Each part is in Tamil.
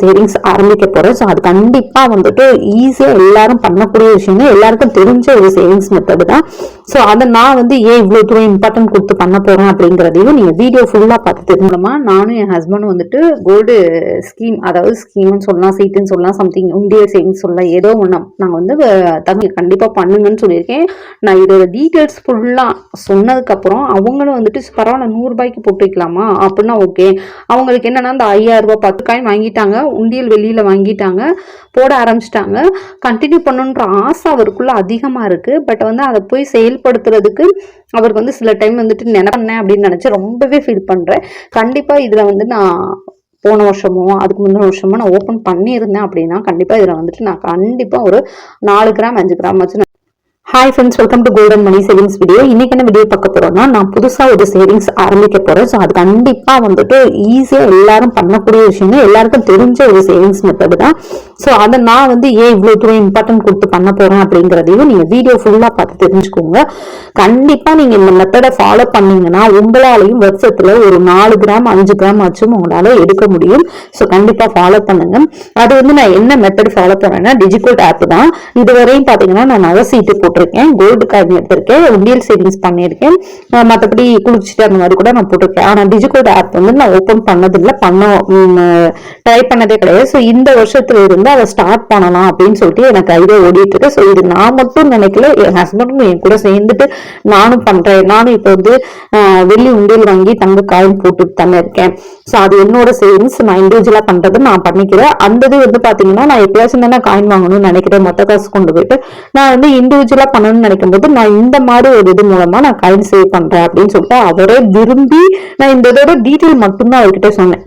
சேவிங்ஸ் ஆரம்பிக்க போறேன் ஸோ அது கண்டிப்பா வந்துட்டு ஈஸியா எல்லாரும் பண்ணக்கூடிய விஷயம் எல்லாருக்கும் தெரிஞ்ச ஒரு சேவிங்ஸ் மெத்தடு தான். ஸோ அதை நான் வந்து ஏன் இவ்வளோ தூரம் இம்பார்ட்டன்ட் கொடுத்து பண்ண போறேன் அப்படிங்கிறதையும் நீங்க வீடியோ ஃபுல்லா பார்த்து தெரிஞ்சுக்கணுமா நானும் என் ஹஸ்பண்டும் வந்துட்டு கோல்டு ஸ்கீம் அதாவது ஸ்கீம்னு சொல்லலாம் சீட்டுன்னு சொல்லலாம் சம்திங் உண்டிய சேவிங்ஸ் சொல்லலாம் ஏதோ ஒன்று நான் வந்து தமிழ் கண்டிப்பாக கண்டிப்பா பண்ணுங்கன்னு சொல்லியிருக்கேன். நான் இதோட டீட்டெயில்ஸ் ஃபுல்லா சொன்னதுக்கு அப்புறம் அவங்களும் வந்துட்டு பரவாயில்ல நூறு ரூபாய்க்கு போட்டு வைக்கலாமா? அப்படின்னா ஓகே அவங்களுக்கு என்னன்னா அந்த ஐயாயிரம் ரூபாய் பத்து காயின் வாங்கிட்டாங்க. உண்டியல் வெளியில் வாங்கிட்டாங்க. போட ஆரம்பிச்சிட்டாங்க. கண்டினியூ பண்ணணுன்ற ஆசை அவருக்குள்ளே அதிகமாக இருக்கு. பட் வந்து அதை போய் செயல்படுத்துறதுக்கு அவருக்கு வந்து சில டைம் வந்துட்டு நினைப்பேன் அப்படின்னு நினச்சி ரொம்பவே ஃபீல் பண்றேன். கண்டிப்பாக இதில் வந்து நான் போன வருஷமோ அதுக்கு முந்தின வருஷமோ நான் ஓப்பன் பண்ணியிருந்தேன் அப்படின்னா கண்டிப்பாக இதில் வந்துட்டு நான் கண்டிப்பாக ஒரு நாலு கிராம் அஞ்சு கிராம் வச்சு hi friends welcome to golden money savings video இன்னைக்கு என்ன வீடியோ பார்க்க போறோம்னா நான் புதுசாக ஒரு சேவிங்ஸ் ஆரம்பிக்க போறேன். ஸோ அது கண்டிப்பாக வந்துட்டு ஈஸியாக எல்லாரும் பண்ணக்கூடிய விஷயம் எல்லாருக்கும் தெரிஞ்ச ஒரு சேவிங்ஸ் மெத்தடு தான். ஸோ அதை நான் வந்து ஏன் இவ்வளோ தூரம் இம்பார்ட்டன்ட் கொடுத்து பண்ண போறேன் அப்படிங்கிறதையும் நீங்கள் வீடியோ ஃபுல்லாக பார்த்து தெரிஞ்சுக்கோங்க. கண்டிப்பா நீங்க இந்த மெத்தடை ஃபாலோ பண்ணீங்கன்னா உங்களாலையும் வருஷத்துல ஒரு நாலு கிராம் அஞ்சு கிராம் ஆச்சும் உங்களால எடுக்க முடியும். ஸோ கண்டிப்பாக ஃபாலோ பண்ணுங்க. அது வந்து நான் என்ன மெத்தட் ஃபாலோ பண்ணேன்னா டிஜிட்டல் ஆப் தான். இதுவரையும் பார்த்தீங்கன்னா நான் நகை சீட்டு போட்டிருக்கேன். கோல்டு காயின் எடுத்திருக்கேன் உண்டியல் சேவிங்ஸ் பண்ணியிருக்கேன். மற்றபடி குளிச்சுட்டு அந்த மாதிரி கூட நான் போட்டிருக்கேன். ஆனால் டிஜிகோட் ஆப் வந்து நான் ஓப்பன் பண்ணதில்லை. பண்ண ட்ரை பண்ணதே கிடையாது. ஸோ இந்த வருஷத்துல இருந்து அதை ஸ்டார்ட் பண்ணலாம் அப்படின்னு சொல்லிட்டு எனக்கு ஐடியா ஓடிட்டு இருக்கு ஸோ இது நான் மட்டும் நினைக்கல. என் ஹஸ்பண்டும் என் கூட சேர்ந்துட்டு நானும் பண்றேன். நானும் இப்போ வந்து வெள்ளி உண்டியல் வாங்கி தங்க காயின் போட்டுட்டு தானே இருக்கேன். ஸோ அது என்னோட சேவிங்ஸ் நான் இண்டிவிஜுவலாக பண்ணுறது நான் பண்ணிக்கிறேன். அந்த இது வந்து பார்த்தீங்கன்னா நான் எப்பயாச்சும் தானே காயின் வாங்கணும்னு நினைக்கிறேன். மொத்த காசு கொண்டு போயிட்டு. நான் வந்து இண்டிவிஜுவலாக பண்ணணும்னு நினைக்கும் போது நான் இந்த மாதிரி ஒரு இது மூலமா நான் காயின் சேவ் பண்றேன் அப்படின்னு சொல்லிட்டு அவரே விரும்பி நான் இந்த இதோட டீட்டெயில் மட்டும்தான் அவர்கிட்ட சொன்னேன்.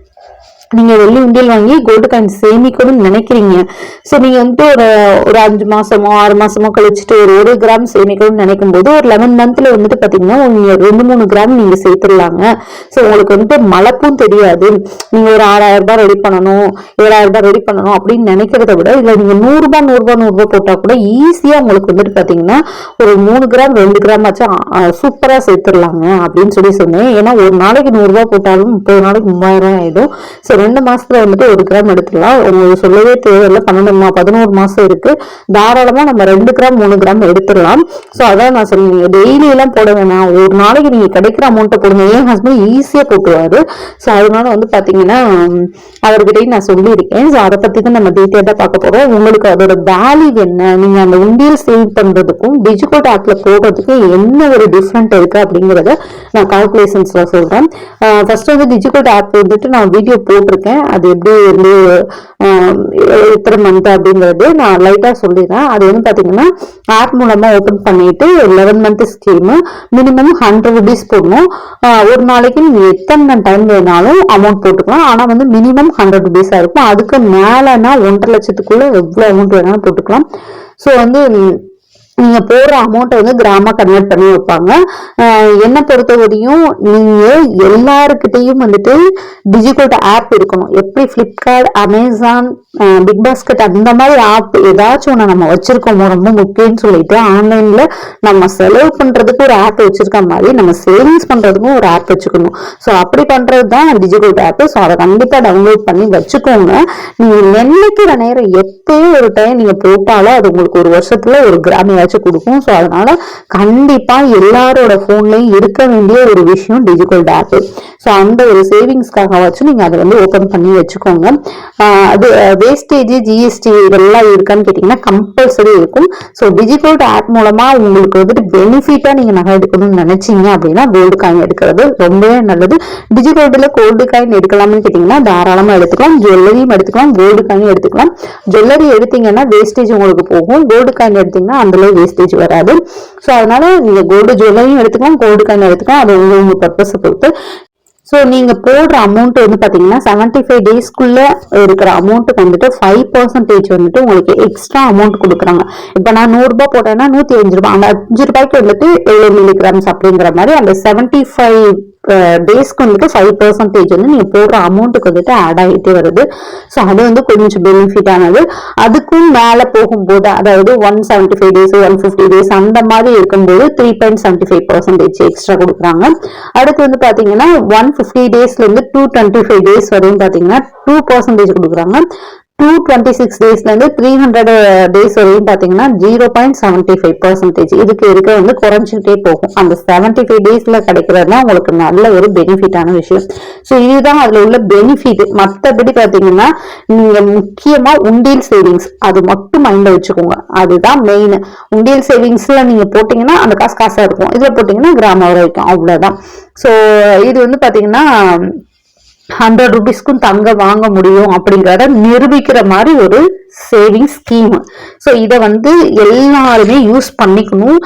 நீங்க வெள்ளி உண்டியல் வாங்கி கோல்டு காயின் சேமிக்கணும்னு நினைக்கிறீங்க. ஸோ நீங்க வந்துட்டு ஒரு ஒரு அஞ்சு மாசமோ ஆறு மாசமோ கழிச்சுட்டு ஒரு ஒரு கிராம் சேமிக்கணும்னு நினைக்கும் போது ஒரு லெவன் மந்த்ல வந்துட்டு பாத்தீங்கன்னா நீங்க ரெண்டு மூணு கிராம் நீங்க சேர்த்துடலாங்க. ஸோ உங்களுக்கு வந்துட்டு மலப்பும் தெரியாது. நீங்க ஒரு ஆறாயிரம் ரூபாய் ரெடி பண்ணணும் ஏழாயிரம் ரூபாய் ரெடி பண்ணணும் அப்படின்னு நினைக்கிறத விட இதுல நீங்க நூறு ரூபாய் நூறு ரூபாய் நூறு ரூபாய் போட்டா கூட ஈஸியா உங்களுக்கு வந்துட்டு பாத்தீங்கன்னா ஒரு மூணு கிராம் ரெண்டு கிராம் ஆச்சும் சூப்பரா சேர்த்துடலாங்க அப்படின்னு சொல்லி சொன்னேன். ஏன்னா ஒரு நாளைக்கு நூறு ரூபாய் போட்டாலும் முப்பது நாளைக்கு மூவாயிரம் ஆயிடும். ஸோ ரெண்டு மாசத்துல வந்துட்டு ஒரு கிராம் எடுத்துடலாம் உங்களுக்கு சொல்லவே தேவையில்லை. பன்னெண்டு மா பதினோரு மாசம் இருக்கு. தாராளமா நம்ம ரெண்டு கிராம் மூணு கிராம் எடுத்துடலாம். ஸோ அதான் நான் சொன்னீங்க டெய்லி எல்லாம் போட வேணாம். ஒரு நாளைக்கு நீங்க கிடைக்கிற அமௌண்ட்டை போடுங்க. என் ஹஸ்பண்ட் ஈஸியா போட்டுவாரு ஸோ அதனால வந்து பாத்தீங்கன்னா அவர்கிட்டயும் நான் சொல்லியிருக்கேன். ஸோ அதை பத்தி தான் நம்ம டீட்டெயிலாக பார்க்க போறோம். உங்களுக்கு அதோட வேல்யூ என்ன? நீங்க அந்த உண்டியல் சேவ் பண்றதுக்கும் டிஜிட்டல் ஆப்ல போடுறதுக்கும் என்ன ஒரு டிஃப்ரெண்ட் இருக்கு அப்படிங்கறத நான் கால்குலேஷன்ஸ்ல சொல்றேன். ஃபர்ஸ்ட் வந்து டிஜிட்டல் ஆப் வந்துட்டு நான் வீடியோ போட்டு போட்டிருக்கேன் அது எப்படி எத்தனை மந்த் அப்படிங்கிறது நான் லைட்டாக சொல்லிடுறேன். அது வந்து பார்த்தீங்கன்னா ஆப் மூலமாக ஓப்பன் பண்ணிட்டு eleven month scheme minimum hundred rupees போடணும். ஒரு நாளைக்கு நீங்கள் எத்தனை டைம் வேணாலும் அமௌண்ட் போட்டுக்கலாம். ஆனால் வந்து மினிமம் ஹண்ட்ரட் ருபீஸாக இருக்கும். அதுக்கு மேலேனா ஒன்றரை லட்சத்துக்குள்ளே எவ்வளோ அமௌண்ட் வேணாலும் போட்டுக்கலாம். ஸோ வந்து நீங்க போடுற அமௌண்ட்டை வந்து கிராம கன்வெர்ட் பண்ணி வைப்பாங்க. என்னை பொறுத்தவரையும் நீங்க எல்லாருக்கிட்டையும் வந்துட்டு டிஜிகோட் ஆப் இருக்கணும். எப்படி பிளிப்கார்ட் அமேசான் பிக் பாஸ்கெட் அந்த மாதிரி ஆப் ஏதாச்சும் ஒன்று நம்ம வச்சிருக்கோமோ ரொம்ப முக்கியம்னு சொல்லிட்டு ஆன்லைன்ல நம்ம செலவு பண்றதுக்கு ஒரு ஆப் வச்சிருக்க மாதிரி நம்ம சேவிங்ஸ் பண்றதுக்கும் ஒரு ஆப் வச்சுக்கணும். ஸோ அப்படி பண்றது தான் டிஜிகோட் ஆப் ஸோ அதை கண்டிப்பா டவுன்லோட் பண்ணி வச்சுக்கோங்க. நீங்க நினைக்கிற நேரம் எப்பயும் ஒரு டைம் நீங்க போட்டாலும் அது உங்களுக்கு ஒரு வருஷத்துல ஒரு கிராம் ஏதாச்சும் கொடுக்கும். ஸோ அதனால கண்டிப்பா எல்லாரோட போன்லயும் இருக்க வேண்டிய ஒரு விஷயம் டிஜிட்டல் ஆப் ஸோ அந்த ஒரு சேவிங்ஸ்க்காக வச்சு நீங்க அதை வந்து ஓபன் பண்ணி வச்சுக்கோங்க. அது வேஸ்டேஜ் ஜிஎஸ்டி இதெல்லாம் இருக்கான்னு கேட்டீங்கன்னா கம்பல்சரி இருக்கும். ஸோ டிஜிட்டல் ஆப் மூலமா உங்களுக்கு வந்துட்டு பெனிஃபிட்டா நீங்க நகை எடுக்கணும்னு நினைச்சீங்க அப்படின்னா கோல்டு காயின் எடுக்கிறது ரொம்பவே நல்லது. டிஜிட்டல்ல கோல்டு காயின் எடுக்கலாம்னு கேட்டீங்கன்னா தாராளமா எடுத்துக்கலாம். ஜுவல்லரியும் எடுத்துக்கலாம். கோல்டு காயின் எடுத்துக்கலாம். ஜுவல்லரி எடுத்தீங்கன்னா வேஸ்டேஜ் உங்களுக்கு போகும். கோல்டு காயின் எடுத்தீங்கன்னா அதுல வேஸ்டேஜ் வராது. ஸோ அதனால நீங்க கோல்டு ஜுவல்லரியும் எடுத்துக்கலாம் கோல்டு காயின் எடுத்துக்கலாம் அது உங்க உங்க பர்பஸை பொறுத்து. ஸோ நீங்க போடுற அமௌண்ட் வந்து பாத்தீங்கன்னா செவன்டி ஃபைவ் டேஸ்க்குள்ள இருக்கிற அமௌண்ட்டுக்கு வந்துட்டு ஃபைவ் பர்சன்டேஜ் வந்துட்டு உங்களுக்கு எக்ஸ்ட்ரா அமௌண்ட் கொடுக்குறாங்க. இப்போ நான் நூறுரூபா போட்டேன்னா நூத்தி அஞ்சு ரூபாய் அந்த அஞ்சு ரூபாய்க்கு வந்துட்டு எழுதி கிராம்ஸ் அப்படிங்கிற மாதிரி அந்த செவன்ட்டி ஃபைவ் டேஸ்க்கு வந்துட்டு ஃபைவ் பர்சன்டேஜ் வந்து நீங்கள் போடுற அமௌண்ட்டுக்கு வந்துட்டு ஆட் ஆகிட்டே வருது. ஸோ அது வந்து கொஞ்சம் பெனிஃபிட் ஆனது. அதுக்கும் மேலே போகும்போது அதாவது one seventy five days one fifty days அந்த மாதிரி இருக்கும்போது three point seventy five percentage extra கொடுக்குறாங்க. அடுத்து வந்து பார்த்தீங்கன்னா ஒன் ஃபிஃப்டி டேஸ்லேருந்து டூ டுவெண்ட்டி ஃபைவ் டேஸ் வரையும் பார்த்தீங்கன்னா டூ பர்சன்டேஜ் கொடுக்குறாங்க. டூ டுவெண்ட்டி சிக்ஸ் டேஸ்லேருந்து த்ரீ ஹண்ட்ரட் டேஸ் வரையும் பார்த்தீங்கன்னா zero point seventy five percentage இதுக்கு இருக்க வந்து குறைஞ்சிக்கிட்டே போகும். அந்த செவன்ட்டி ஃபைவ் டேஸில் கிடைக்கிறது தான் உங்களுக்கு நல்ல ஒரு பெனிஃபிட்டான விஷயம். ஸோ இதுதான் அதில் உள்ள பெனிஃபிட் மற்றபடி பார்த்தீங்கன்னா நீங்கள் முக்கியமாக உண்டியல் சேவிங்ஸ் அது மட்டும் மைண்டில் வச்சுக்கோங்க. அதுதான் மெயின் உண்டியல் சேவிங்ஸில் நீங்கள் போட்டிங்கன்னா அந்த காசு காசாக இருக்கும். இதில் போட்டிங்கன்னா கிராமம் வரைக்கும். அவ்வளோதான் ஸோ இது வந்து பார்த்தீங்கன்னா ஹண்ட்ரட் ருபீஸ்க்கும் தங்க வாங்க முடியும் அப்படிங்கிறத நிரூபிக்கிற மாதிரி ஒரு சேவிங் ஸ்கீம் ஸோ இதை வந்து எல்லாருமே யூஸ் பண்ணிக்கணும்.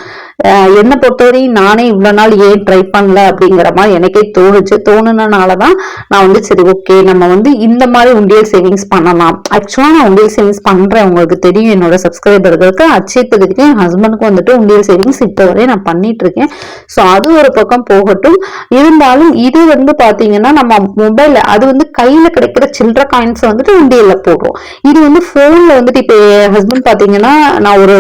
என்னை பொறுத்தவரையும் நானே இவ்வளோ நாள் ஏன் ட்ரை பண்ணல அப்படிங்கிற மாதிரி எனக்கே தோணுச்சு. தோணுனனால தான் நான் வந்து சரி ஓகே நம்ம வந்து இந்த மாதிரி உண்டியல் சேவிங்ஸ் பண்ணலாம். ஆக்சுவலாக நான் உண்டியல் சேவிங்ஸ் பண்ணுறேன் உங்களுக்கு தெரியும் என்னோட சப்ஸ்கிரைபர்களுக்கு அச்சயத்துக்கு என் ஹஸ்பண்டுக்கும் வந்துட்டு உண்டியல் சேவிங்ஸ் இப்போ வரையும் நான் பண்ணிட்டு இருக்கேன் ஸோ அது ஒரு பக்கம் போகட்டும். இருந்தாலும் இது வந்து பார்த்தீங்கன்னா நம்ம மொபைல் அது வந்து கையில் கிடைக்கிற சில்லற காயின்ஸ் வந்துட்டு உண்டியலில் போடுறோம். இது வந்து ஃபோனில் வந்துட்டு இப்போ ஹஸ்பண்ட் பார்த்தீங்கன்னா நான் ஒரு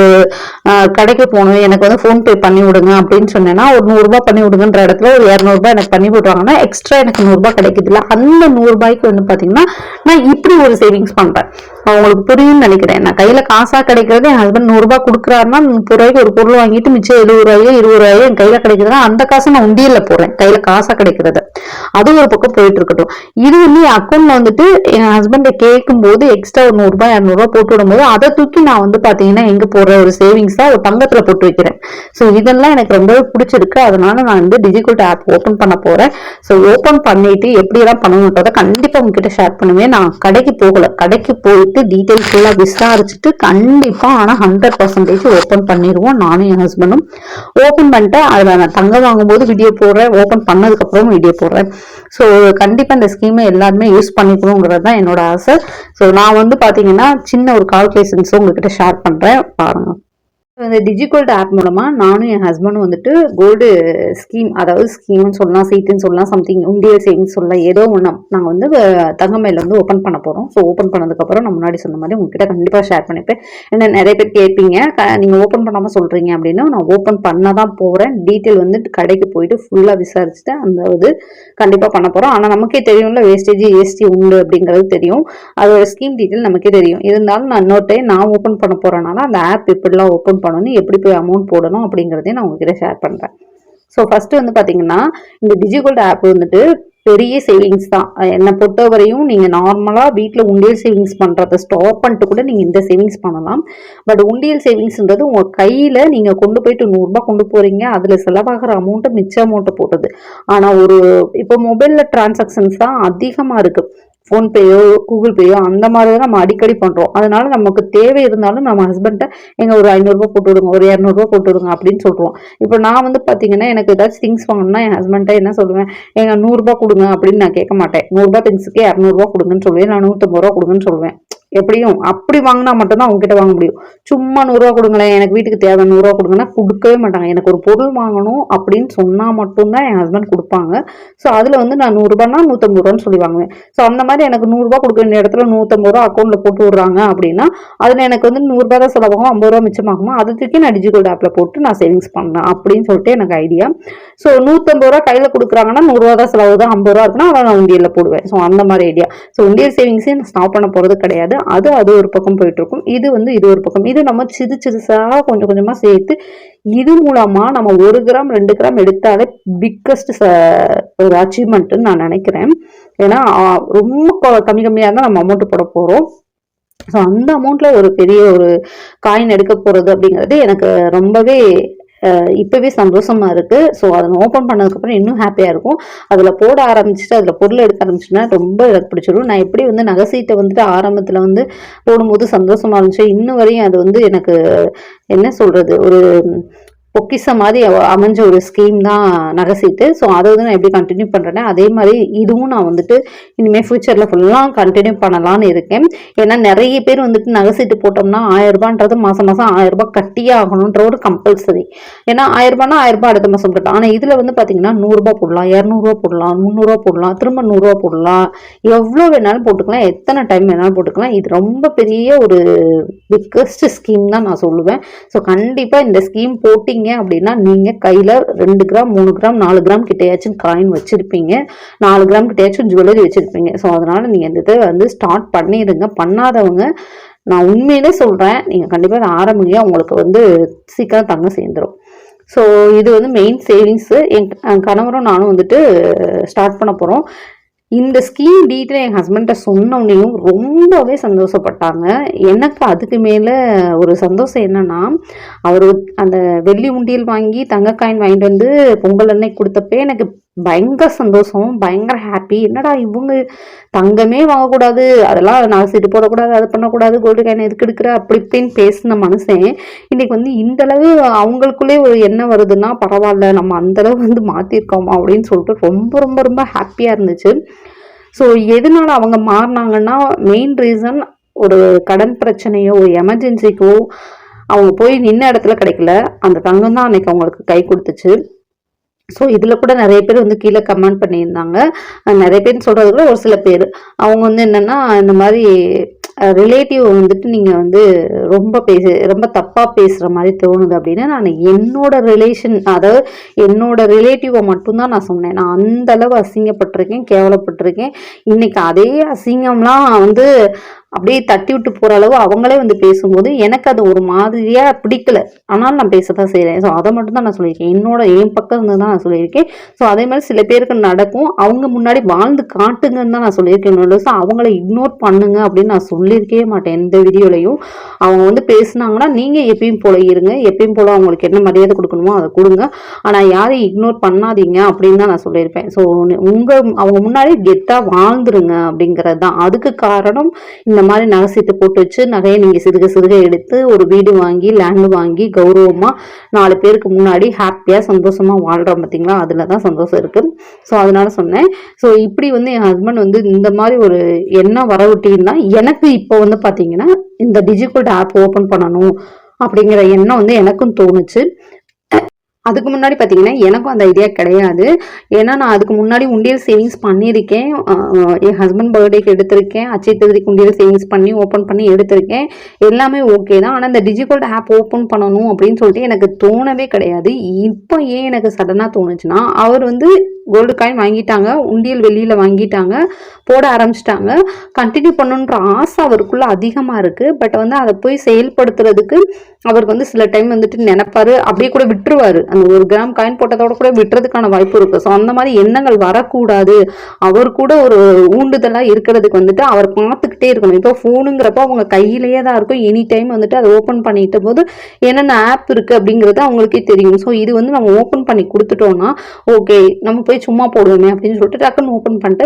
கடைக்கு போகணும். எனக்கு வந்து ஃபோன் சரி பண்ணி விடுங்க அப்படின்னு சொன்னேன்னா ஒரு நூறுரூபா பண்ணி விடுங்கன்ற இடத்துல ஒரு இரநூறுபா எனக்கு பண்ணி விடுவாங்கன்னா எக்ஸ்ட்ரா எனக்கு நூறுரூபா கிடைக்குது இல்லை அந்த நூறுரூபாய்க்கு வந்து பார்த்தீங்கன்னா நான் இப்படி ஒரு சேவிங்ஸ் பண்ணுறேன் அவங்களுக்கு புரியும்னு நினைக்கிறேன். நான் கையில் காசா கிடைக்கிறது என் ஹஸ்பண்ட் நூறு ரூபாய் கொடுக்குறாருன்னா முப்பது ரூபாய்க்கு ஒரு பொருள் வாங்கிட்டு மிச்சம் எழுபது ரூபாயோ இருபது ரூபாயோ என் கையில் கிடைக்கிறதா அந்த காசை நான் உண்டியல்ல போடுறேன். கையில காசா கிடைக்கிறது. அது ஒரு பக்கம் போயிட்டு இருக்கட்டும். இது வந்து என் அக்கௌண்ட்ல வந்துட்டு என் ஹஸ்பண்டை கேட்கும்போது எக்ஸ்ட்ரா ஒரு நூறு ரூபாய் போட்டு விடும்போது அதை தூக்கி நான் வந்து பாத்தீங்கன்னா எங்க போடுற ஒரு சேவிங்ஸ் தான் ஒரு தங்கத்தில் போட்டு வைக்கிறேன். ஸோ ஸோ இதெல்லாம் எனக்கு ரொம்பவே பிடிச்சிருக்கு. அதனால நான் வந்து டிஜிகோல்ட் ஆப் ஓப்பன் பண்ண போறேன். ஸோ ஓப்பன் பண்ணிட்டு எப்படி எல்லாம் பண்ணணுன்றத கண்டிப்பா உங்ககிட்ட ஷேர் பண்ணுவேன். நான் கடைக்கு போகல. கடைக்கு போயிட்டு டீட்டெயில் ஃபுல்லாக விசாரிச்சுட்டு கண்டிப்பா ஆனால் ஹண்ட்ரட் பர்சன்டேஜ் ஓப்பன் பண்ணிடுவோம் நானும் என் ஹஸ்பண்டும் ஓப்பன் பண்ணிட்டு அதில் நான் தங்க வாங்கும்போது வீடியோ போடுறேன். ஓப்பன் பண்ணதுக்கப்புறம் வீடியோ போடுறேன். ஸோ கண்டிப்பாக இந்த ஸ்கீமை எல்லாருமே யூஸ் பண்ணிக்கணுங்கிறது தான் என்னோட ஆசை. ஸோ நான் வந்து பார்த்தீங்கன்னா சின்ன ஒரு கால்குலேஷன்ஸும் உங்ககிட்ட ஷேர் பண்ணுறேன் பாருங்கள் இந்த டிஜிகோல்டு ஆப் மூலமாக நானும் என் ஹஸ்பண்டும் வந்துட்டு கோல்டு ஸ்கீம் அதாவது ஸ்கீம்னு சொல்லலாம் சீட்டுன்னு சொல்லலாம் சம்திங் உண்டியல் சேவிங்ஸ் சொல்லலாம் ஏதோ ஒன்று நாங்கள் வந்து தங்கமையில் வந்து ஓப்பன் பண்ண போகிறோம் ஸோ ஓப்பன் பண்ணதுக்கப்புறம் நான் முன்னாடி சொன்ன மாதிரி உங்ககிட்ட கண்டிப்பாக ஷேர் பண்ணிப்பேன். என்ன நிறைய பேர் கேட்பீங்க நீங்கள் ஓப்பன் பண்ணாமல் சொல்கிறீங்க அப்படின்னா நான் ஓப்பன் பண்ண தான் போகிறேன் டீட்டெயில் வந்து கடைக்கு போயிட்டு ஃபுல்லாக விசாரிச்சுட்டு அந்த இது கண்டிப்பாக பண்ண போகிறோம் ஆனால் நமக்கே தெரியும்ல வேஸ்டேஜ் ஏஸ்டி உண்டு அப்படிங்கிறது தெரியும். அதோட ஸ்கீம் டீட்டெயில் நமக்கே தெரியும். இருந்தாலும் நான் இன்னொரு டைம் நான் ஓப்பன் பண்ண போகிறனால அந்த ஆப் எப்படிலாம் ஓப்பன் பண்ணணும். எப்படி போய் அமௌண்ட் போடணும் அப்படிங்கிறதையும் நான் உங்ககிட்ட ஷேர் பண்ணுறேன் ஸோ ஃபஸ்ட்டு வந்து பார்த்தீங்கன்னா இந்த டிஜிகோல்டு ஆப் வந்துட்டு பெரிய சேவிங்ஸ் தான். என்னை பொறுத்தவரையும் நீங்கள் நார்மலாக வீட்டில் உண்டியல் சேவிங்ஸ் பண்ணுறதை ஸ்டாப் பண்ணிட்டு கூட நீங்கள் இந்த சேவிங்ஸ் பண்ணலாம். பட் உண்டியல் சேவிங்ஸ்ன்றது உங்கள் கையில் நீங்கள் கொண்டு போயிட்டு நூறுரூபா கொண்டு போகிறீங்க அதில் செலவாகிற அமௌண்ட்டை மிச்ச அமௌண்ட்டை போட்டது. ஆனால் ஒரு இப்போ மொபைலில் டிரான்சாக்ஷன்ஸ் தான் அதிகமாக இருக்குது ஃபோன்பேயோ கூகுள் பேயோ அந்த மாதிரி தான் நம்ம அடிக்கடி பண்ணுறோம் அதனால நமக்கு தேவை இருந்தாலும் நம்ம ஹஸ்பண்ட்டை எங்கள் ஒரு ஐநூறுரூவா போட்டு விடுங்க ஒரு இரநூறுவா போட்டு விடுங்க அப்படின்னு சொல்கிறோம் இப்போ நான் வந்து பார்த்தீங்கன்னா எனக்கு ஏதாச்சும் திங்ஸ் வாங்கணும்னா என் ஹஸ்பண்ட்டை என்ன சொல்லுவேன்? எங்கள் நூறுரூபா கொடுங்க அப்படின்னு நான் கேட்க மாட்டேன். நூறுரூபா திங்ஸுக்கு இரநூறுவா கொடுங்கன்னு சொல்லுவேன் நான் நூற்றம்பது ரூபா கொடுங்கன்னு சொல்லுவேன். எப்படியும் அப்படி வாங்கினா மட்டும்தான் உங்ககிட்ட வாங்க முடியும். சும்மா நூறுரூவா கொடுங்களேன் எனக்கு வீட்டுக்கு தேவை நூறுரூவா கொடுங்கன்னா கொடுக்கவே மாட்டாங்க. எனக்கு ஒரு பொருள் வாங்கணும் அப்படின்னு சொன்னால் மட்டும்தான் என் ஹஸ்பண்ட் கொடுப்பாங்க. ஸோ அதில் வந்து நான் நூறுரூபானா நூற்றம்பது ரூபான்னு சொல்லி வாங்குவேன். ஸோ அந்த மாதிரி எனக்கு நூறுரூவா கொடுக்க வேண்டிய இடத்துல நூற்றம்பது ரூபா அக்கௌண்ட்டில் போட்டு விட்றாங்க அப்படின்னா அதில் எனக்கு வந்து நூறுரூபா தான் செலவாகும் ஐம்பது ரூபா மிச்சமாகுமா? அதை தூக்கி நான் டிஜிகோல்டு ஆப்பில் போட்டு நான் சேவிங்ஸ் பண்ணேன் அப்படின்னு சொல்லிட்டு எனக்கு ஐடியா ஸோ நூற்றம்பது ரூபா கையில் கொடுக்குறாங்கன்னா நூறுரூவா தான் செலவு தான் ஐம்பது ரூபா இருக்குன்னா அதை நான் உண்டியலில் போடுவேன். ஸோ அந்த மாதிரி ஐடியா ஸோ உண்டியல் சேவிங்ஸே நான் ஸ்டாப் பண்ண போகிறது கிடையாது. அது அது ஒரு பக்கம் போயிட்டு இருக்கும் இது வந்து இது ஒரு பக்கம். இது நம்ம சிறு சிறுசாக கொஞ்சம் கொஞ்சமாக சேர்த்து இது மூலமாக நம்ம ஒரு கிராம் ரெண்டு கிராம் எடுத்தாலே பிக்கஸ்ட் ஒரு அச்சீவ்மெண்ட்னு நான் நினைக்கிறேன். ஏன்னா ரொம்ப கம்மி கம்மியாக தான் நம்ம அமௌண்ட் போட போகிறோம் ஸோ அந்த அமௌண்ட்ல ஒரு பெரிய ஒரு காயின் எடுக்க போறது அப்படிங்கிறது எனக்கு ரொம்பவே இப்போவே சந்தோஷமாக இருக்குது ஸோ அதை ஓப்பன் பண்ணதுக்கப்புறம் இன்னும் ஹாப்பியாக இருக்கும். அதில் போட ஆரம்பிச்சுட்டு அதில் பொருள் எடுக்க ஆரம்பிச்சுன்னா ரொம்ப எனக்கு பிடிச்சிடும். நான் எப்படி வந்து நகைசீட்டை வந்துட்டு ஆரம்பத்தில் வந்து போடும்போது சந்தோஷமா இருந்துச்சு இன்னும் வரையும் அது வந்து எனக்கு என்ன சொல்கிறது ஒரு பொக்கிஷம் மாதிரி அமைஞ்ச ஒரு ஸ்கீம் தான் நகைசீட்டு. ஸோ அதை வந்து நான் எப்படி கண்டினியூ பண்ணுறேன்னா அதே மாதிரி இதுவும் நான் வந்துட்டு இனிமேல் ஃபியூச்சரில் ஃபுல்லாக கண்டினியூ பண்ணலான்னு இருக்கேன். ஏன்னா நிறைய பேர் வந்துட்டு நகைசீட்டு போட்டோம்னா ஆயிரரூபான்றது மாதம் மாதம் ஆயிரம் ரூபாய் கட்டியே ஆகணுன்ற ஒரு கம்பல்சரி ஏன்னா ஆயிரரூபானா ஆயிரரூபா ஆயிரம் ரூபாய் அடுத்த மாதம் கட்டலாம் ஆனால் இதில் வந்து பார்த்தீங்கன்னா நூறுரூபா போடலாம் இரநூறுவா போடலாம் முந்நூறுரூவா போடலாம் திரும்ப நூறுரூவா போடலாம். எவ்வளோ வேணாலும் போட்டுக்கலாம் எத்தனை டைம் வேணாலும் போட்டுக்கலாம். இது ரொம்ப பெரிய ஒரு பிக்கஸ்ட் ஸ்கீம் தான் நான் சொல்லுவேன். ஸோ கண்டிப்பாக இந்த ஸ்கீம் போட்டிங்க அப்படின்னா நீங்கள் கையில் ரெண்டு கிராம் மூணு கிராம் நாலு கிராம் கிட்டையாச்சும் காயின் வச்சுருப்பீங்க. நாலு கிராம் கிட்டையாச்சும் ஜுவல்லரி வச்சுருப்பீங்க. ஸோ அதனால் நீங்கள் இந்த இதை வந்து ஸ்டார்ட் பண்ணிடுங்க. பண்ணாதவங்க நான் உண்மையிலே சொல்கிறேன் நீங்கள் கண்டிப்பாக இதை ஆரம்பிங்க. உங்களுக்கு வந்து சீக்கிரம் தங்க சேர்ந்துரும். ஸோ இது வந்து மெயின் சேவிங்ஸு என் கணவரும் நானும் வந்துட்டு ஸ்டார்ட் பண்ண போகிறோம் இந்த ஸ்கீம் டீட்டெயில் என் ஹஸ்பண்ட்ட சொன்னோடனையும் ரொம்பவே சந்தோஷப்பட்டாங்க. எனக்கு அதுக்கு மேலே ஒரு சந்தோஷம் என்னென்னா அவர் அந்த வெள்ளி உண்டியல் வாங்கி தங்க காயின் வாங்கிட்டு வந்து பொங்கல் அன்னைக்கு கொடுத்தப்பே எனக்கு பயங்கர சந்தோஷம் பயங்கர ஹாப்பி என்னடா இவங்க தங்கமே வாங்கக்கூடாது அதெல்லாம் நான் சீட்டு போடக்கூடாது அது பண்ணக்கூடாது கோல்டு கேன் எதுக்கு எடுக்கிற? அப்படி இப்படின்னு பேசின மனுஷன் இன்னைக்கு வந்து இந்த அளவு அவங்களுக்குள்ளே ஒரு எண்ணம் வருதுன்னா பரவாயில்ல நம்ம அந்த அளவு வந்து மாற்றிருக்கோம் அப்படின்னு சொல்லிட்டு ரொம்ப ரொம்ப ரொம்ப ஹாப்பியாக இருந்துச்சு. ஸோ எதனால அவங்க மாறினாங்கன்னா மெயின் ரீசன் ஒரு கடன் பிரச்சனையோ ஒரு எமர்ஜென்சிக்கோ அவங்க போய் நின்ன இடத்துல கிடைக்கல. அந்த தங்கம் தான் அன்னைக்கு அவங்களுக்கு கை கொடுத்துச்சு. ஸோ இதில் கூட நிறைய பேர் வந்து கீழே கமெண்ட் பண்ணியிருந்தாங்க. நிறைய பேர் சொல்கிறது கூட ஒரு சில பேர். அவங்க வந்து என்னென்னா இந்த மாதிரி ரிலேட்டிவ் வந்துட்டு நீங்கள் வந்து ரொம்ப பேசு ரொம்ப தப்பாக பேசுகிற மாதிரி தோணுது அப்படின்னு நான் என்னோட ரிலேஷன் அதாவது என்னோட ரிலேட்டிவை மட்டும்தான் நான் சொன்னேன். நான் அந்த அளவு அசிங்கப்பட்டிருக்கேன் கேவலப்பட்டிருக்கேன். இன்னைக்கு அதே அசிங்கம்லாம் வந்து அப்படியே தட்டி விட்டு போகிற அளவு அவங்களே வந்து பேசும்போது எனக்கு அது ஒரு மாதிரியாக பிடிக்கல. ஆனாலும் நான் பேச தான் செய்கிறேன் ஸோ அதை மட்டும் தான் நான் சொல்லியிருக்கேன். என்னோட என் பக்கம் இருந்து தான் நான் சொல்லியிருக்கேன். ஸோ அதே மாதிரி சில பேருக்கு நடக்கும். அவங்க முன்னாடி வாழ்ந்து காட்டுங்கன்னு தான் நான் சொல்லியிருக்கேன் என்னோட. ஸோ அவங்கள இக்னோர் பண்ணுங்க அப்படின்னு நான் சொல்லியிருக்கவே மாட்டேன் எந்த வீடியோலையும். அவங்க வந்து பேசுனாங்கன்னா நீங்கள் எப்பயும் போல இருங்க. எப்பயும் போல அவங்களுக்கு என்ன மரியாதை கொடுக்கணுமோ அதை கொடுங்க. ஆனால் யாரையும் இக்னோர் பண்ணாதீங்க அப்படின்னு தான் நான் சொல்லியிருப்பேன். ஸோ உங்கள் அவங்க முன்னாடி கெத்தாக வாழ்ந்துருங்க அப்படிங்கிறது தான். அதுக்கு காரணம் இந்த மாதிரி நகை சீட்டு போட்டு வச்சு நகையை நீங்கள் சிறுக சிறுக எடுத்து ஒரு வீடு வாங்கி லேண்டு வாங்கி கௌரவமாக நாலு பேருக்கு முன்னாடி ஹாப்பியாக சந்தோஷமாக வாழ்கிறோம் பார்த்தீங்களா அதில் தான் சந்தோஷம் இருக்குது ஸோ அதனால சொன்னேன். ஸோ இப்படி வந்து என் ஹஸ்பண்ட் வந்து இந்த மாதிரி ஒரு எண்ணம் வரவிட்டின்னா எனக்கு இப்போ வந்து பார்த்தீங்கன்னா இந்த டிஜிட்டல் ஆப் ஓப்பன் பண்ணணும் அப்படிங்கிற எண்ணம் வந்து எனக்கும் தோணுச்சு. அதுக்கு முன்னாடி பார்த்தீங்கன்னா எனக்கும் அந்த ஐடியா கிடையாது. ஏன்னா நான் அதுக்கு முன்னாடி உண்டியல் சேவிங்ஸ் பண்ணியிருக்கேன். என் ஹஸ்பண்ட் பர்த்டேக்கு எடுத்திருக்கேன். அச்சை தேதிக்கு உண்டியல் சேவிங்ஸ் பண்ணி ஓப்பன் பண்ணி எடுத்திருக்கேன். எல்லாமே ஓகே தான். ஆனால் இந்த டிஜிகோல்ட் ஆப் ஓப்பன் பண்ணணும் அப்படின்னு சொல்லிட்டு எனக்கு தோணவே கிடையாது. இப்போ ஏன் எனக்கு சடனாக தோணுச்சுன்னா அவர் வந்து கோல்டு காயின் வாங்கிட்டாங்க உண்டியல் வெளியில் வாங்கிட்டாங்க போட ஆரம்பிச்சிட்டாங்க. கண்டினியூ பண்ணுன்ற ஆசை அவருக்குள்ளே அதிகமாக இருக்குது பட் வந்து அதை போய் செயல்படுத்துறதுக்கு அவருக்கு வந்து சில டைம் வந்துட்டு நினைப்பாரு. அப்படியே கூட விட்டுருவாரு. அந்த ஒரு கிராம் காயின் போட்டதோட கூட விட்டுறதுக்கான வாய்ப்பு இருக்குது ஸோ அந்த மாதிரி எண்ணங்கள் வரக்கூடாது. அவர் கூட ஒரு ஊண்டுதலாக இருக்கிறதுக்கு வந்துட்டு அவர் பார்த்துக்கிட்டே இருக்கணும். இப்போ ஃபோனுங்கிறப்ப அவங்க கையிலேயே தான் இருக்கும். எனி டைம் வந்துட்டு அதை ஓப்பன் பண்ணிட்ட போது என்னென்ன ஆப் இருக்குது அப்படிங்கிறது அவங்களுக்கே தெரியும். ஸோ இது வந்து நம்ம ஓப்பன் பண்ணி கொடுத்துட்டோம்னா ஓகே நம்ம போய் சும்மா போடுவோமே அப்படின்னு சொல்லிட்டு டக்குன்னு ஓப்பன் பண்ணிட்டு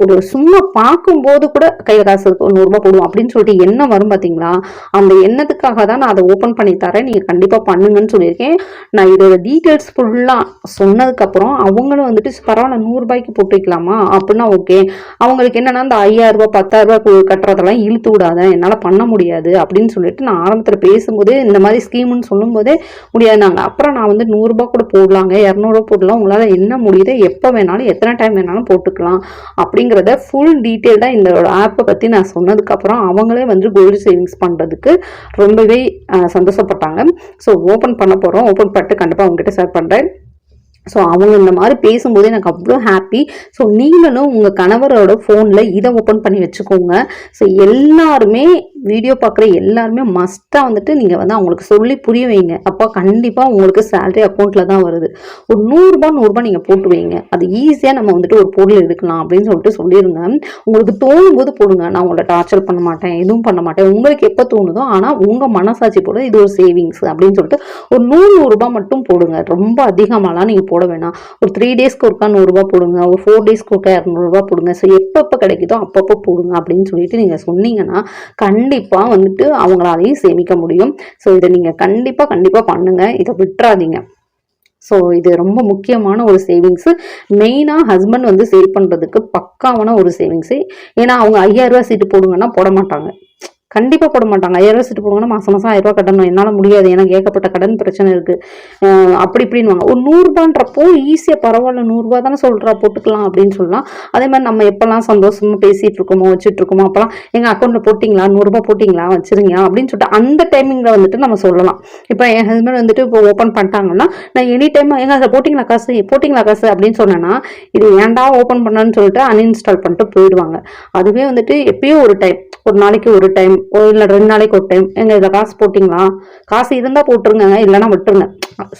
ஒரு சும்மா பார்க்கும்போது கூட கையில் காசு நூறுரூபா போடுவோம் அப்படின்னு சொல்லிட்டு எண்ணம் வரும் பார்த்தீங்களா அந்த எண்ணத்துக்காக தான் நான் அதை ஓப்பன் பண்ணி தரேன். நீங்கள் கண்டிப்பாக பண்ணுங்கன்னு சொல்லியிருக்கேன். நான் இதோட டீட்டெயில்ஸ் ஃபுல்லாக சொன்னதுக்கப்புறம் அவங்களும் வந்துட்டு பரவாயில்ல நூறுரூபாய்க்கு போட்டு வைக்கலாமா? அப்படின்னா ஓகே. அவங்களுக்கு என்னன்னா அந்த ஐயாயிரம் ரூபாய் பத்தாயிரம் ரூபாய் கட்டுறதெல்லாம் இழுத்து விடாத என்னால் பண்ண முடியாது அப்படின்னு சொல்லிட்டு நான் ஆரம்பத்தில் பேசும்போது இந்த மாதிரி ஸ்கீம்னு சொல்லும்போதே முடியாதுனாங்க அப்புறம் நான் வந்து நூறுரூபா கூட போடலாங்க இரநூறுவா போடலாம். உங்களால் என்ன முடியுதோ எப்போ வேணாலும் எத்தனை டைம் வேணாலும் போட்டுக்கலாம் அப்படிங்கிறத ஃபுல் டீட்டெயில்டாக இந்த ஆப்பை பற்றி நான் சொன்னதுக்கப்புறம் அவங்களே வந்து கோல்டு சேவிங்ஸ் பண்ணுறதுக்கு ரொம்பவே சந்தோஷப்பட்டாங்க. ஸோ ஓப்பன் பண்ண போகிறோம் ஓப்பன் பண்ணிட்டு கண்டிப்பாக அவங்ககிட்ட ஷேர் பண்ணுறேன் ஸோ அவங்க இந்த மாதிரி பேசும்போது எனக்கு அவ்வளோ ஹாப்பி ஸோ நீங்களும் உங்கள் கணவரோட ஃபோனில் இதை ஓப்பன் பண்ணி வச்சுக்கோங்க. ஸோ எல்லாருமே வீடியோ பார்க்குற எல்லாருமே மஸ்ட்டாக வந்துட்டு நீங்கள் வந்து அவங்களுக்கு சொல்லி புரிய வைங்க. அப்போ கண்டிப்பாக உங்களுக்கு சேலரி அக்கௌண்ட்டில் தான் வருது. ஒரு நூறுரூபா நூறுரூபா நீங்கள் போட்டு வைங்க. அது ஈஸியாக நம்ம வந்துட்டு ஒரு பொருள் எடுக்கலாம் அப்படின்னு சொல்லிட்டு சொல்லிடுங்க உங்களுக்கு தோணும் போது போடுங்க. நான் உங்களை டார்ச்சர் பண்ண மாட்டேன் எதுவும் பண்ண மாட்டேன். உங்களுக்கு எப்போ தோணுதோ ஆனால் உங்கள் மனசாட்சி போட இது ஒரு சேவிங்ஸ் அப்படின்னு சொல்லிட்டு ஒரு நூறு நூறுரூபா மட்டும் போடுங்க. ரொம்ப அதிகமாகலாம் நீங்கள் போட வேணாம். ஒரு த்ரீ டேஸ்க்கு ஒருக்கா நூறுரூபா போடுங்க. ஒரு ஃபோர் டேஸ்க்கு ஒருக்கா இரநூறுபா போடுங்க. ஸோ எப்பப்போ கிடைக்குதோ அப்பப்போ போடுங்க அப்படின்னு சொல்லிட்டு நீங்கள் சொன்னீங்கன்னா கண்டிப்பாக கண்டிப்பாக வந்துட்டு அவங்களாலையும் சேமிக்க முடியும். ஸோ இதை நீங்கள் கண்டிப்பாக கண்டிப்பாக பண்ணுங்கள் இதை விட்டுறாதீங்க. ஸோ இது ரொம்ப முக்கியமான ஒரு சேவிங்ஸு மெயினாக ஹஸ்பண்ட் வந்து சேவ் பண்ணுறதுக்கு பக்காவான ஒரு சேவிங்ஸு ஏன்னா அவங்க ஐயாயிரம் ரூபாய் சீட்டு போடுங்கன்னா போட மாட்டாங்க. கண்டிப்பாக போட மாட்டாங்க. ஐயாயிரம் சீட்டு போடுங்கன்னா மாதம் மாதம் ஆயிரரூபா கட்டணும். என்னால் முடியாது. எனக்கு ஏகப்பட்ட கடன் பிரச்சனை இருக்குது அப்படி இப்படின்னுவாங்க. ஒரு நூறுரூபான்றப்போ ஈஸியாக பரவாயில்ல நூறுரூவா தானே சொல்கிறா போட்டுக்கலாம் அப்படின்னு சொல்லலாம். அதே மாதிரி நம்ம எப்போல்லாம் சந்தோஷமாக பேசிகிட்டு இருக்கோமோ வச்சுட்டு இருக்கோமோ அப்போலாம் எங்கள் அக்கௌண்ட்டில் போட்டிங்களா? நூறுரூபா போட்டிங்களா? வச்சுருங்க அப்படின்னு சொல்லிட்டு அந்த டைமிங்கில் வந்துட்டு நம்ம சொல்லலாம். இப்போ என் ஹஸ்பண்ட் வந்துட்டு இப்போ ஓப்பன் பண்ணிட்டாங்கன்னா நான் எனி டைம் எங்க அதை போட்டிங்களா காசு? போட்டிங்களா காசு? அப்படின்னு சொன்னேன்னா இது ஏன்டா ஓப்பன் பண்ணான்னு சொல்லிட்டு அன்இன்ஸ்டால் பண்ணிட்டு போயிடுவாங்க. அதுவே வந்துட்டு எப்பயோ ஒரு டைம் ஒரு நாளைக்கு ஒரு டைம் இல்லை ரெண்டு நாளைக்கு ஒரு டைம் எங்கள் இதில் காசு போட்டிங்களா? காசு இருந்தால் போட்டுருங்க இல்லைன்னா விட்டுருங்க.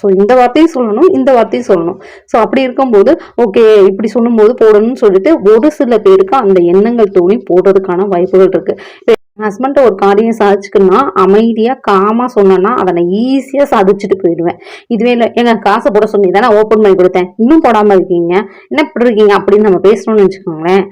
ஸோ இந்த வார்த்தையும் சொல்லணும் இந்த வார்த்தையும் சொல்லணும். ஸோ அப்படி இருக்கும்போது ஓகே இப்படி சொல்லும்போது போடணும்னு சொல்லிட்டு ஒரு சில பேருக்கு அந்த எண்ணங்கள் தோணி போடுறதுக்கான வாய்ப்புகள் இருக்குது ஹஸ்பண்ட்டை ஒரு காரியம் சாதிச்சுக்கணும்னா அமைதியாக காமாக சொன்னேன்னா அதை நான் ஈஸியாக சாதிச்சுட்டு போயிடுவேன். இதுவே இல்லை எங்க காசை போட சொன்னீங்க தானே ஓப்பன் பண்ணி கொடுத்தேன். இன்னும் போடாமல் இருக்கீங்க. என்ன இப்படி இருக்கீங்க? அப்படின்னு நம்ம பேசணும்னு வச்சுக்கோங்களேன்.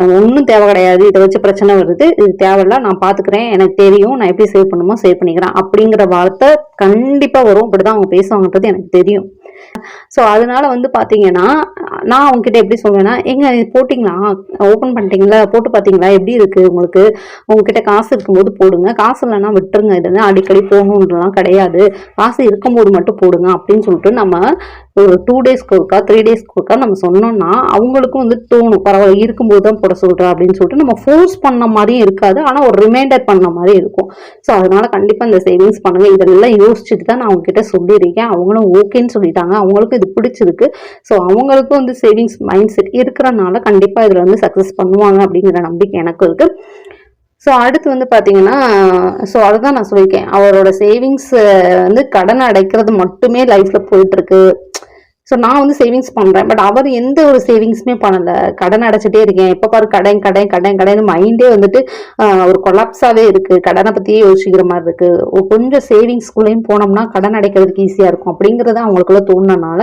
ஒன்றும் தேவை கிடையாது. இதை வச்சு பிரச்சனை வருது. இது தேவையில்ல நான் பார்த்துக்கிறேன் எனக்கு தெரியும். நான் எப்படி சேவ் பண்ணுமோ சேவ் பண்ணிக்கிறேன். அப்படிங்கிற வார்த்தை கண்டிப்பாக வரும். இப்படிதான் அவங்க பேசுவாங்கன்றது எனக்கு தெரியும். ஸோ அதனால வந்து பார்த்தீங்கன்னா நான் அவங்ககிட்ட எப்படி சொல்வேன்னா எங்க போட்டிங்களா? ஓப்பன் பண்ணிட்டீங்களா? போட்டு பார்த்தீங்களா எப்படி இருக்கு உங்களுக்கு? உங்ககிட்ட காசு இருக்கும்போது போடுங்க. காசு இல்லைன்னா விட்டுருங்க. இது அடிக்கடி போகணுன்றலாம் கிடையாது. காசு இருக்கும்போது மட்டும் போடுங்க அப்படின்னு சொல்லிட்டு நம்ம ஒரு டூ டேஸ்க்கு ஒருக்கா த்ரீ டேஸ்க்கு ஒருக்கா நம்ம சொன்னோம்னா அவங்களுக்கும் வந்து தோணும். பரவாயில்ல இருக்கும்போது தான் போட சொல்கிறேன் அப்படின்னு சொல்லிட்டு நம்ம ஃபோர்ஸ் பண்ண மாதிரியும் இருக்காது. ஆனால் ஒரு ரிமைண்டர் பண்ண மாதிரி இருக்கும். ஸோ அதனால கண்டிப்பாக இந்த சேவிங்ஸ் பண்ணுங்க. இதெல்லாம் யோசிச்சுட்டு தான் நான் அவங்ககிட்ட சொல்லியிருக்கேன். அவங்களும் ஓகேன்னு சொல்லிட்டாங்க. அவங்களுக்கும் இது பிடிச்சிருக்கு. ஸோ அவங்களுக்கும் வந்து சேவிங்ஸ் மைண்ட் செட் இருக்கிறனால கண்டிப்பாக இதில் வந்து சக்ஸஸ் பண்ணுவாங்க அப்படிங்கிற நம்பிக்கை எனக்கு இருக்கு. ஸோ அடுத்து வந்து பார்த்தீங்கன்னா ஸோ அதுதான் நான் சொல்லியிருக்கேன். அவரோட சேவிங்ஸ் வந்து கடன் அடைக்கிறது மட்டுமே லைஃப்பில் போயிட்டுருக்கு ஸோ நான் வந்து சேவிங்ஸ் பண்ணுறேன் பட் அவர் எந்த ஒரு சேவிங்ஸுமே பண்ணலை. கடன் அடைச்சிட்டே இருக்கேன். எப்போ பாரு கடன் கடன் கடன் கடன் மைண்டே வந்துட்டு ஒரு கொலாப்ஸாகவே இருக்குது கடனை பற்றியே யோசிக்கிற மாதிரி இருக்குது கொஞ்சம் சேவிங்ஸ்குள்ளேயும் போனோம்னா கடன் அடைக்கிறதுக்கு ஈஸியாக இருக்கும். அப்படிங்கிறத அவங்களுக்குள்ள தோணுனால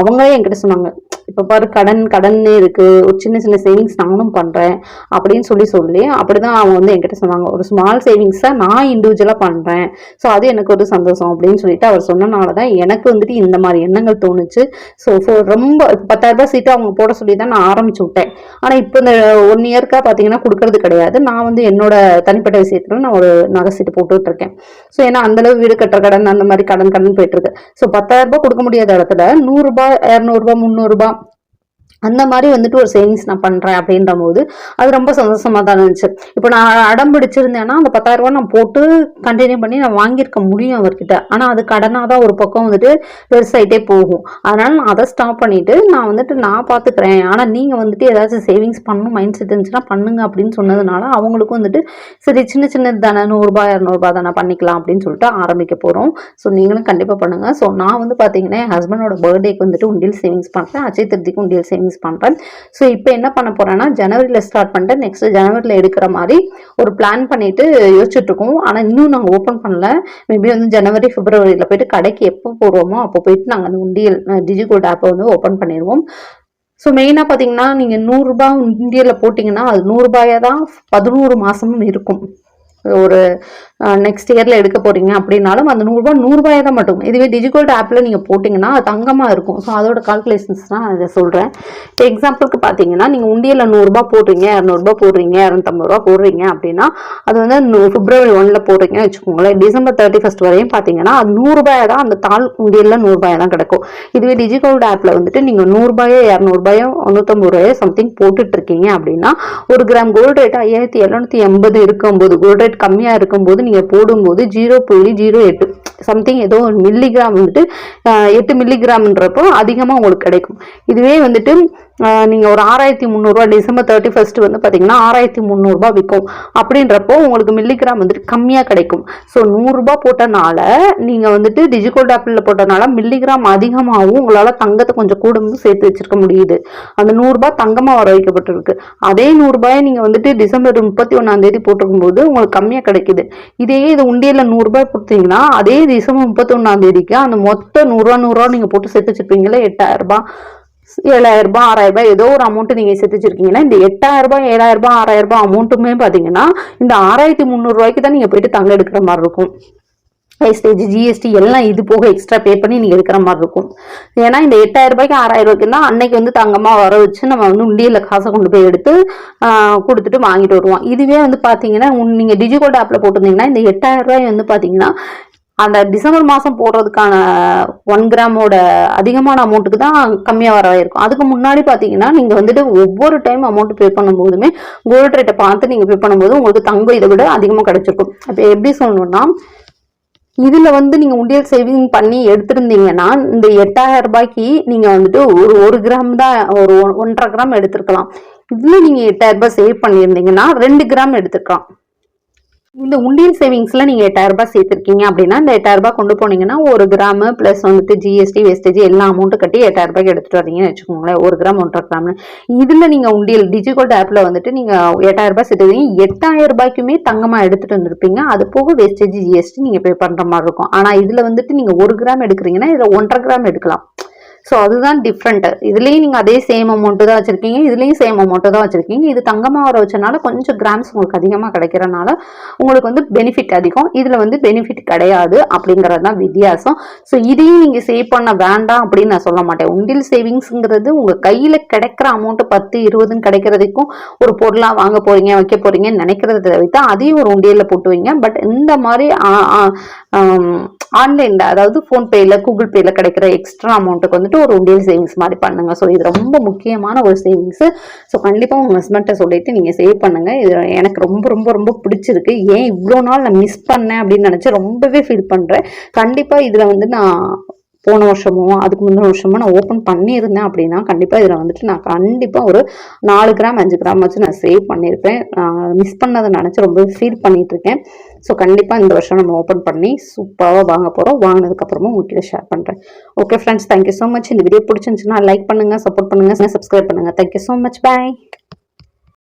அவங்களே என்கிட்ட சொன்னாங்க இப்போ பாரு கடன் கடன்னே இருக்குது ஒரு சின்ன சின்ன சேவிங்ஸ் நானும் பண்ணுறேன் அப்படின்னு சொல்லி சொல்லி அப்படி தான் அவங்க வந்து என்கிட்ட சொன்னாங்க. ஒரு ஸ்மால் சேவிங்ஸை நான் இண்டிவிஜுவலாக பண்ணுறேன் ஸோ அது எனக்கு ஒரு சந்தோஷம் அப்படின்னு சொல்லிட்டு அவர் சொன்னனால தான் எனக்கு வந்துட்டு இந்த மாதிரி எண்ணங்கள் தோணுச்சு. ஸோ ரொம்ப பத்தாயிரரூபா சீட்டு அவங்க போட சொல்லி தான் நான் ஆரம்பிச்சு விட்டேன். ஆனால் இப்போ இந்த ஒன் இயர்க்காக பார்த்தீங்கன்னா கொடுக்கறது கிடையாது. நான் வந்து என்னோட தனிப்பட்ட விஷயத்துல நான் ஒரு நகை சீட்டு போட்டுட்டு இருக்கேன் ஸோ ஏன்னா அந்த அளவு வீடு கட்டுற கடன் அந்த மாதிரி கடன் கடன் போயிட்டு இருக்கு. ஸோ பத்தாயிரரூபா ரூபாய் கொடுக்க முடியாத இடத்துல நூறுரூபா இரநூறுபா முந்நூறுபா அந்த மாதிரி வந்துட்டு ஒரு சேவிங்ஸ் நான் பண்ணுறேன் அப்படின்ற போது அது ரொம்ப சந்தோஷமாக தான் இருந்துச்சு. இப்போ நான் அடம் பிடிச்சிருந்தேன்னா அந்த பத்தாயிரம் நான் போட்டு கண்டினியூ பண்ணி நான் வாங்கியிருக்க முடியும் அவர்கிட்ட. ஆனால் அது கடனாக தான் ஒரு பக்கம் வந்துட்டு பெருசாகிட்டே போகும். அதனால் நான் அதை ஸ்டாப் பண்ணிவிட்டு நான் வந்துட்டு நான் பார்த்துக்கிறேன் ஆனால் நீங்கள் வந்துட்டு ஏதாச்சும் சேவிங்ஸ் பண்ணணும் மைண்ட் செட் இருந்துச்சுன்னா பண்ணுங்க அப்படின்னு சொன்னதுனால அவங்களுக்கும் வந்துட்டு சரி சின்ன சின்ன தானே நூறுரூபா இரநூறுபா தானே பண்ணிக்கலாம் அப்படின்னு சொல்லிட்டு ஆரம்பிக்க போகிறோம் ஸோ நீங்களும் கண்டிப்பாக பண்ணுங்கள் ஸோ நான் வந்து பார்த்தீங்கன்னா என் ஹஸ்பண்டோட பர்த்டேக்கு வந்துட்டு உண்டியல் சேவிங்ஸ் பண்ணுறேன் அச்சய திருத்திக்கு உண்டியல் சேவிங்ஸ் பண்றேன். ஸோ இப்போ என்ன பண்ண போறேன்னா ஜனவரியில ஸ்டார்ட் பண்ணிட்டு நெக்ஸ்ட் ஜனவரியில எடுக்கிற மாதிரி ஒரு பிளான் பண்ணிட்டு யோசிச்சுட்ருக்கோம் இருக்கோம். ஆனா இன்னும் நாங்க ஓப்பன் பண்ணல. மேபி வந்து ஜனவரி பிப்ரவரியில் போயிட்டு கடைக்கு எப்போ போடுவோமோ அப்போ போயிட்டு நாங்கள் அந்த உண்டியல் டிஜிகோல்ட் ஆப்பை வந்து ஓப்பன் பண்ணிடுவோம். ஸோ மெயினாக பார்த்தீங்கன்னா நீங்கள் நூறுரூபா உண்டியலில் போட்டிங்கன்னா அது நூறுரூபாயாக தான் பதினோரு மாதமும் இருக்கும். ஒரு நெக்ஸ்ட் இயரில் எடுக்க போகிறீங்க அப்படின்னாலும் அந்த நூறுரூபா நூறுரூபாயா தான் மட்டும். இதுவே டிஜிகோல்ட் ஆப்பில் நீங்கள் போட்டிங்கன்னா அது தங்கமாக இருக்கும். ஸோ அதோட கால்குலேஷன்ஸ் தான் அதை சொல்கிறேன் இப்போ எக்ஸாம்பிளுக்கு பார்த்தீங்கன்னா நீங்கள் உண்டியில் நூறுரூபா போடுறீங்க இரநூறுபா போடுறீங்க இரநூத்தம்பது ரூபா போடுறீங்க அப்படின்னா அது வந்து நூ- பிப்ரவரி ஒன்றில் போடுறீங்கன்னு வச்சுக்கோங்களேன். டிசம்பர் தேர்ட்டி ஃபர்ஸ்ட் வரையும் பார்த்தீங்கன்னா அது நூறுரூபாயை தான் அந்த தாள் உண்டியலில் நூறுரூபாயை தான் கிடைக்கும். இதுவே டிஜிகோல்ட் ஆப்பில் வந்துட்டு நீங்கள் நூறுரூபாயோ இரநூறுபாயோ நூற்றம்பது ரூபாயோ சம்திங் போட்டுட்ருக்கீங்க அப்படின்னா ஒரு கிராம் கோல்டு ரேட் ஐயாயிரத்தி எழுநூற்றி எண்பது இருக்கும்போது கோல்டு ரேட் கம்மியாக இருக்கும்போது நீங்கள் போடும்போது ஜீரோ புள்ளி ஜீரோ எட்டு சம்திங் ஏதோ ஒரு மில்லிகிராம் வந்துட்டு எட்டு மில்லிகிராம்ன்றப்போ அதிகமாக உங்களுக்கு கிடைக்கும். இதுவே வந்துட்டு நீங்கள் ஒரு ஆறாயிரத்தி முந்நூறுரூவா டிசம்பர் தேர்ட்டி ஃபர்ஸ்ட் வந்து பார்த்தீங்கன்னா ஆறாயிரத்தி முந்நூறுரூபா விற்கும் அப்படின்றப்போ உங்களுக்கு மில்லிகிராம் வந்துட்டு கம்மியாக கிடைக்கும். ஸோ நூறுரூபா போட்டனால நீங்கள் வந்துட்டு டிஜிகோல்ட் ஆப்பிளில் போட்டனால மில்லிகிராம் அதிகமாகவும் உங்களால் தங்கத்தை கொஞ்சம் கூடமும் சேர்த்து வச்சிருக்க முடியுது. அந்த நூறுரூபா தங்கமாக வர வைக்கப்பட்டிருக்கு. அதே நூறுரூபாயை நீங்கள் வந்துட்டு டிசம்பர் முப்பத்தி ஒன்றாந்தேதி போட்டிருக்கும்போது போட்டிருக்கும் போது உங்களுக்கு கம்மியாக கிடைக்குது. இதே இது உண்டியலில் நூறுரூபாய் கொடுத்தீங்கன்னா அதே டிசம்பர் முப்பத்தி ஒன்றாந்தேதிக்கு அந்த மொத்த நூறுரூவா நூறுரூவா நீங்கள் போட்டு சேர்த்து வச்சிருப்பீங்களே எட்டாயிரரூபா ஏழாயிரம் ரூபாய் ஆறாயிரம் ரூபாய் ஏதோ ஒரு அமௌண்ட் நீங்க சேர்த்து வச்சிருக்கீங்கன்னா இந்த எட்டாயிரம் ரூபாய் ஏழாயிரம் ரூபாய் ஆறாயிரம் ரூபாய் அமௌண்ட்டுமே பாத்தீங்கன்னா இந்த ஆறாயிரத்தி முந்நூறு ரூபாய்க்கு தான் நீங்க போயிட்டு தங்க எடுக்கிற மாதிரி இருக்கும். வேஸ்டேஜ் ஜிஎஸ்டி எல்லாம் இது போக எக்ஸ்ட்ரா பே பண்ணி நீங்க எடுக்கிற மாதிரி இருக்கும். ஏன்னா இந்த எட்டாயிரம் ரூபாய்க்கு ஆறாயிரம் ரூபாய்க்கு தான் அன்னைக்கு வந்து தங்கமா வர வச்சு நம்ம வந்து உண்டியல்ல காசை கொண்டு போய் எடுத்து கொடுத்துட்டு வாங்கிட்டு வருவோம். இதுவே வந்து பாத்தீங்கன்னா நீங்கள் நீங்க டிஜிகோல்ட் ஆப்ல போட்டிருந்தீங்கன்னா இந்த எட்டாயிரம் ரூபாய் வந்து பாத்தீங்கன்னா அந்த டிசம்பர் மாதம் போடுறதுக்கான ஒன் கிராமோட அதிகமான அமௌண்ட்டுக்கு தான் கம்மியாக வர இருக்கும். அதுக்கு முன்னாடி பார்த்தீங்கன்னா நீங்கள் வந்துட்டு ஒவ்வொரு டைம் அமௌண்ட் பே பண்ணும்போதுமே கோல்ட் ரேட்டை பார்த்து நீங்கள் பே பண்ணும்போது உங்களுக்கு தங்கம் இதை விட அதிகமாக கிடைச்சிருக்கும். அப்போ எப்படி சொல்லணும்னா இதில் வந்து நீங்கள் உண்டியல் சேவிங் பண்ணி எடுத்திருந்தீங்கன்னா இந்த எட்டாயிரம் ரூபாய்க்கு நீங்கள் வந்துட்டு ஒரு ஒரு கிராம் தான் ஒரு ஒன்றரை கிராம் எடுத்திருக்கலாம். இதில் நீங்கள் எட்டாயிரம் ரூபாய் சேவ் பண்ணியிருந்தீங்கன்னா ரெண்டு கிராம் எடுத்துக்கலாம் இந்த உண்டியல் சேவிங்ஸில் நீங்கள் எட்டாயிரம் ரூபாய் சேர்த்திருக்கீங்க அப்படின்னா இந்த எட்டாயிரம் ரூபாய் கொண்டு போனீங்கன்னா ஒரு கிராம் பிளஸ் வந்துட்டு ஜிஎஸ்டி வேஸ்டேஜ் எல்லா அமௌண்ட்டும் கட்டி எட்டாயிரம் ரூபாய்க்கு எடுத்துட்டு வரீங்கன்னு வச்சுக்கோங்களேன். ஒரு கிராம் ஒன்றரை கிராம்னு இதில் நீங்கள் உண்டியல் டிஜிகோல்ட் ஆப்பில் வந்துட்டு நீங்கள் எட்டாயிரம் ரூபாய் சேர்த்துருக்கீங்க. எட்டாயிரம் ரூபாய்க்குமே தங்கமாக எடுத்துகிட்டு வந்திருப்பீங்க. அது போக வேஸ்டேஜ் ஜிஎஸ்டி நீங்கள் பே பண்ணுற மாதிரி இருக்கும். ஆனால் இதில் வந்துட்டு நீங்கள் ஒரு கிராம் எடுக்கிறீங்கன்னா இதில் ஒன்றரை கிராம் எடுக்கலாம். ஸோ அதுதான் டிஃப்ரெண்ட் இதுலேயும் நீங்கள் அதே சேம் அமௌண்ட்டு தான் வச்சுருக்கீங்க. இதுலேயும் சேம் அமௌண்ட்டு தான் வச்சுருக்கீங்க. இது தங்கமாக வர வச்சனால கொஞ்சம் கிராம்ஸ் உங்களுக்கு அதிகமாக கிடைக்கிறனால உங்களுக்கு வந்து பெனிஃபிட் அதிகம். இதில் வந்து பெனிஃபிட் கிடையாது அப்படிங்கிறது தான் வித்தியாசம். ஸோ இதையும் நீங்கள் சேவ் பண்ண வேண்டாம் அப்படின்னு நான் சொல்ல மாட்டேன். உண்டில் சேவிங்ஸுங்கிறது உங்கள் கையில் கிடைக்கிற அமௌண்ட்டு பத்து இருபதுன்னு கிடைக்கிறதுக்கும் ஒரு பொருளாக வாங்க போகிறீங்க வைக்க போகிறீங்கன்னு நினைக்கிறத தவிர்த்து அதையும் ஒரு உண்டியலில் போட்டு வைங்க. பட் இந்த மாதிரி ஆன்லைனில் அதாவது ஃபோன்பேயில் கூகுள் பேயில் கிடைக்கிற எக்ஸ்ட்ரா அமௌண்ட்டுக்கு வந்துட்டு ஒரு உண்டியல் சேவிங்ஸ் மாதிரி பண்ணுங்க. ஸோ இது ரொம்ப முக்கியமான ஒரு சேவிங்ஸ் ஸோ கண்டிப்பாக உங்கள் ஹஸ்பண்ட்டை சொல்லிட்டு நீங்கள் சேவ் பண்ணுங்க. இது எனக்கு ரொம்ப ரொம்ப ரொம்ப பிடிச்சிருக்கு. ஏன் இவ்வளோ நாள் நான் மிஸ் பண்ணேன் அப்படின்னு நினச்சி ரொம்பவே ஃபீல் பண்ணுறேன் கண்டிப்பாக இதில் வந்து நான் போன வருஷமோ அதுக்கு முந்தின வருஷமோ நான் ஓப்பன் பண்ணியிருந்தேன் அப்படின்னா கண்டிப்பாக இதில் வந்துட்டு நான் கண்டிப்பாக ஒரு நாலு கிராம் அஞ்சு கிராம் வச்சு நான் சேவ் பண்ணியிருப்பேன். மிஸ் பண்ணதை நினச்சி ரொம்ப ஃபீல் பண்ணிகிட்ருக்கேன் இருக்கேன் ஸோ கண்டிப்பாக இந்த வருஷம் நம்ம ஓப்பன் பண்ணி சூப்பராக வாங்க போகிறோம் வாங்கினதுக்கப்புறமா உங்ககிட்ட ஷேர் பண்ணுறேன் okay friends thank you so much இந்த வீடியோ பிடிச்சிருந்துச்சுன்னா லைக் பண்ணுங்கள் சப்போர்ட் பண்ணுங்கள் சப்ஸ்கிரைப் பண்ணுங்கள் thank you so much bye